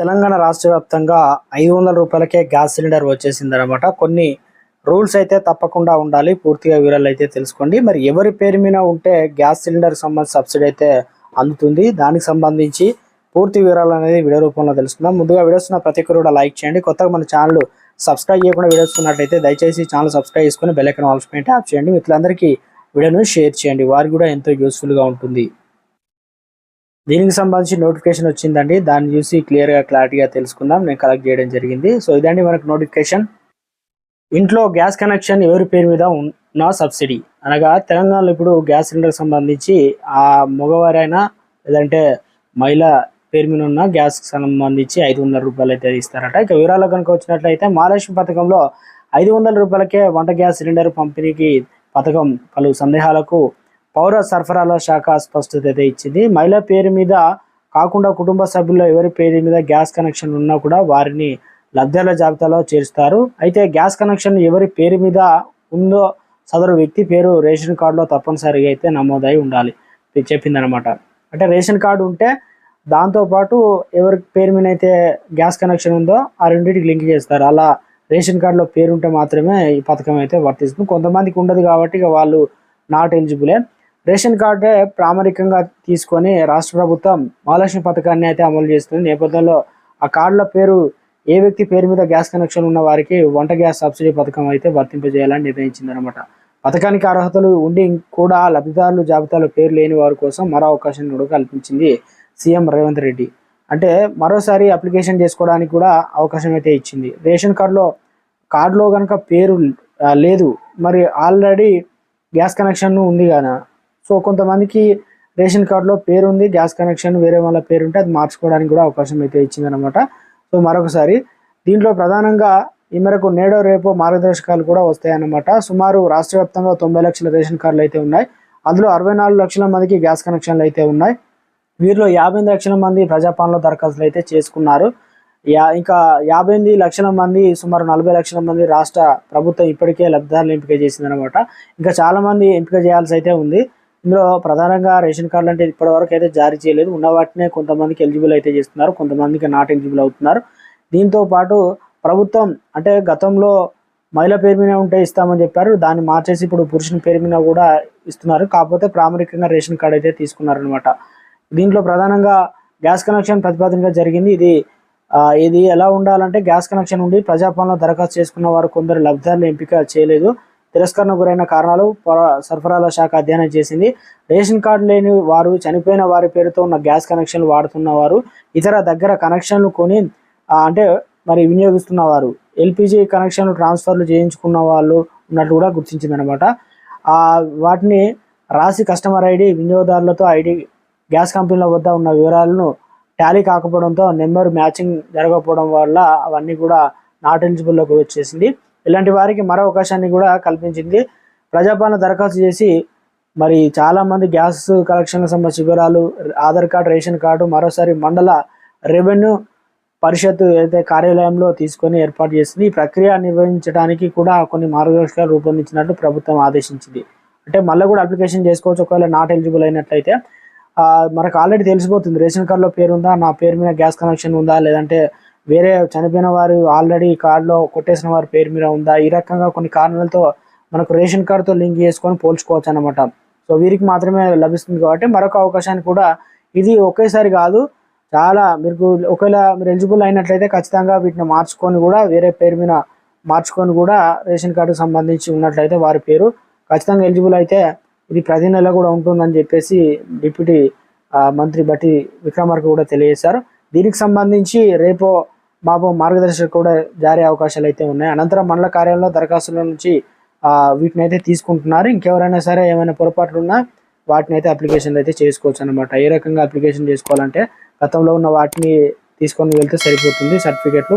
తెలంగాణ రాష్ట్ర వ్యాప్తంగా ఐదు వందల రూపాయలకే గ్యాస్ సిలిండర్ వచ్చేసిందనమాట కొన్ని రూల్స్ అయితే తప్పకుండా ఉండాలి. పూర్తిగా వివరాలు అయితే తెలుసుకోండి. మరి ఎవరి పేరు మీద ఉంటే గ్యాస్ సిలిండర్ సంబంధించి సబ్సిడీ అయితే అందుతుంది. దానికి సంబంధించి పూర్తి వివరాలు అనేది వీడియో రూపంలో తెలుసుకుందాం. ముందుగా వీడియోస్ ఉన్న ప్రతి ఒక్కరు కూడా లైక్ చేయండి. కొత్తగా మన ఛానల్ సబ్స్క్రైబ్ చేయకుండా వీడియోస్ ఉన్నట్లయితే దయచేసి ఛానల్ సబ్స్క్రైబ్ చేసుకుని బెల్లైకన్ ఐకాన్ ఆల్స్ పైన ట్యాప్ చేయండి. మిత్రులందరికీ వీడియోను షేర్ చేయండి. వారికి కూడా ఎంతో యూస్ఫుల్గా ఉంటుంది. దీనికి సంబంధించి నోటిఫికేషన్ వచ్చిందండి. దాన్ని చూసి క్లియర్గా క్లారిటీగా తెలుసుకుందాం. నేను కలెక్ట్ చేయడం జరిగింది. సో ఇదండి మనకు నోటిఫికేషన్ ఇంట్లో గ్యాస్ కనెక్షన్ ఎవరి పేరు మీద ఉన్న సబ్సిడీ అనగా తెలంగాణలో ఇప్పుడు గ్యాస్ సిలిండర్ సంబంధించి ఆ మగవారైనా లేదంటే మహిళ పేరు మీద ఉన్న గ్యాస్ సంబంధించి ఐదు వందల రూపాయలు అయితే ఇస్తారట. ఇక వివరాలు కనుక వచ్చినట్లయితే మహాలక్ష్మి పథకంలో ఐదు వందల రూపాయలకే వంట గ్యాస్ సిలిండర్ పంపిణీకి పథకం పలు సందేహాలకు పౌర సరఫరాల శాఖ స్పష్టత అయితే ఇచ్చింది. మహిళ పేరు మీద కాకుండా కుటుంబ సభ్యుల్లో ఎవరి పేరు మీద గ్యాస్ కనెక్షన్ ఉన్నా కూడా వారిని లబ్ధాల జాబితాలో చేరుస్తారు అయితే గ్యాస్ కనెక్షన్ ఎవరి పేరు మీద ఉందో సదరు వ్యక్తి పేరు రేషన్ కార్డులో తప్పనిసరిగా అయితే నమోదై ఉండాలి చెప్పిందనమాట అంటే రేషన్ కార్డు ఉంటే దాంతోపాటు ఎవరి పేరు మీద అయితే గ్యాస్ కనెక్షన్ ఉందో ఆ రెండింటికి లింక్ చేస్తారు. అలా రేషన్ కార్డులో పేరు ఉంటే మాత్రమే ఈ పథకం అయితే వర్తిస్తుంది. కొంతమందికి ఉండదు కాబట్టి ఇక వాళ్ళు నాట్ ఎలిజిబులే రేషన్ కార్డే ప్రామాణికంగా తీసుకొని రాష్ట్ర ప్రభుత్వం మహాలక్ష్మి పథకాన్ని అయితే అమలు చేస్తుంది. నేపథ్యంలో ఆ కార్డుల పేరు ఏ వ్యక్తి పేరు మీద గ్యాస్ కనెక్షన్ ఉన్న వారికి వంట గ్యాస్ సబ్సిడీ పథకం అయితే వర్తింపజేయాలని నిర్ణయించింది అనమాట పథకానికి అర్హతలు ఉండి కూడా లబ్ధిదారులు జాబితాలో పేరు లేని వారి కోసం మరో అవకాశం కూడా కల్పించింది సీఎం రేవంత్ రెడ్డి. అంటే మరోసారి అప్లికేషన్ చేసుకోవడానికి కూడా అవకాశం అయితే ఇచ్చింది. రేషన్ కార్డులో కార్డులో కనుక పేరు లేదు మరి ఆల్రెడీ గ్యాస్ కనెక్షన్ ఉంది కదా. సో కొంతమందికి రేషన్ కార్డులో పేరు ఉంది గ్యాస్ కనెక్షన్ వేరే వాళ్ళ పేరు ఉంటే అది మార్చుకోవడానికి కూడా అవకాశం అయితే ఇచ్చిందనమాట. సో మరొకసారి దీంట్లో ప్రధానంగా ఈ మేరకు నేడో రేపో మార్గదర్శకాలు కూడా వస్తాయన్నమాట. సుమారు రాష్ట్ర వ్యాప్తంగా తొంభై లక్షల రేషన్ కార్డులు అయితే ఉన్నాయి. అందులో అరవై నాలుగు లక్షల మందికి గ్యాస్ కనెక్షన్లు అయితే ఉన్నాయి. వీరిలో యాభై ఎనిమిది లక్షల మంది ప్రజాపాలనలో దరఖాస్తులు అయితే చేసుకున్నారు. యా ఇంకా యాభై ఎనిమిది లక్షల మంది సుమారు నలభై లక్షల మంది రాష్ట్ర ప్రభుత్వం ఇప్పటికే లబ్ధిదారులు ఎంపిక చేసిందనమాట. ఇంకా చాలామంది ఎంపిక చేయాల్సి అయితే ఉంది. ఇందులో ప్రధానంగా రేషన్ కార్డులు అంటే ఇప్పటివరకు అయితే జారీ చేయలేదు. ఉన్న వాటినే కొంతమందికి ఎలిజిబుల్ అయితే చేస్తున్నారు. కొంతమందికి నాట్ ఎలిజిబుల్ అవుతున్నారు. దీంతో పాటు ప్రభుత్వం అంటే గతంలో మహిళ పేరు మీద ఉంటే ఇస్తామని చెప్పారు. దాన్ని మార్చేసి ఇప్పుడు పురుషుని పేరు మీద కూడా ఇస్తున్నారు. కాకపోతే ప్రామాణికంగా రేషన్ కార్డు అయితే తీసుకున్నారనమాట దీంట్లో ప్రధానంగా గ్యాస్ కనెక్షన్ ప్రతిపాదనగా జరిగింది. ఇది ఇది ఎలా ఉండాలంటే గ్యాస్ కనెక్షన్ ఉండి ప్రజాపాలన దరఖాస్తు చేసుకున్న వారు కొందరు లబ్ధిదారులు ఎంపిక చేయలేదు. తిరస్కరణ గురైన కారణాలు సరఫరాల శాఖ అధ్యయనం చేసింది. రేషన్ కార్డు లేని వారు చనిపోయిన వారి పేరుతో ఉన్న గ్యాస్ కనెక్షన్లు వాడుతున్న వారు ఇతర దగ్గర కనెక్షన్లు కొని అంటే మరి వినియోగిస్తున్నవారు ఎల్పిజి కనెక్షన్లు ట్రాన్స్ఫర్లు చేయించుకున్న వాళ్ళు ఉన్నట్టు కూడా గుర్తించిందనమాట అనమాట వాటిని రాసి కస్టమర్ ఐడి వినియోగదారులతో ఐడి గ్యాస్ కంపెనీల వద్ద ఉన్న వివరాలను టాలీ కాకపోవడంతో నెంబర్ మ్యాచింగ్ జరగకపోవడం వల్ల అవన్నీ కూడా నాట్ ఎలిజిబుల్లోకి వచ్చేసింది. ఇలాంటి వారికి మరో అవకాశాన్ని కూడా కల్పించింది. ప్రజాపాలన దరఖాస్తు చేసి మరి చాలామంది గ్యాస్ కలెక్షన్లకు సంబంధించిన వివరాలు ఆధార్ కార్డు రేషన్ కార్డు మరోసారి మండల రెవెన్యూ పరిషత్ అయితే కార్యాలయంలో తీసుకొని ఏర్పాటు చేసింది ఈ ప్రక్రియ నిర్వహించడానికి కూడా కొన్ని మార్గదర్శకాలు రూపొందించినట్టు ప్రభుత్వం ఆదేశించింది. అంటే మళ్ళీ కూడా అప్లికేషన్ చేసుకోవచ్చు ఒకవేళ నాట్ ఎలిజిబుల్ అయినట్లయితే. మనకు ఆల్రెడీ తెలిసిపోతుంది రేషన్ కార్డులో పేరు ఉందా నా పేరు మీద గ్యాస్ కనెక్షన్ ఉందా లేదంటే వేరే చనిపోయిన వారు ఆల్రెడీ కార్డులో కొట్టేసిన వారి పేరు మీద ఉందా? ఈ రకంగా కొన్ని కారణాలతో మనకు రేషన్ కార్డుతో లింక్ చేసుకొని పోల్చుకోవచ్చు అనమాట సో వీరికి మాత్రమే లభిస్తుంది కాబట్టి మరొక అవకాశాన్ని కూడా ఇది ఒకేసారి కాదు చాలా మీకు ఒకవేళ మీరు ఎలిజిబుల్ అయినట్లయితే ఖచ్చితంగా వీటిని మార్చుకొని కూడా వేరే పేరు మీద మార్చుకొని కూడా రేషన్ కార్డుకు సంబంధించి ఉన్నట్లయితే వారి పేరు ఖచ్చితంగా ఎలిజిబుల్ అయితే ఇది ప్రతి నెల కూడా ఉంటుందని చెప్పేసి డిప్యూటీ మంత్రి బట్టి విక్రమార్క కూడా తెలియజేశారు. దీనికి సంబంధించి రేపు మాపు మార్గదర్శక కూడా జారీ అవకాశాలు అయితే ఉన్నాయి. అనంతరం మండల కార్యాలయంలో దరఖాస్తుల నుంచి వీటిని అయితే తీసుకుంటున్నారు. ఇంకెవరైనా సరే ఏమైనా పొరపాట్లు ఉన్నా వాటిని అయితే అప్లికేషన్లు అయితే చేసుకోవచ్చు అనమాట ఏ రకంగా అప్లికేషన్ చేసుకోవాలంటే గతంలో ఉన్న వాటిని తీసుకొని వెళ్తే సరిపోతుంది సర్టిఫికేట్లు.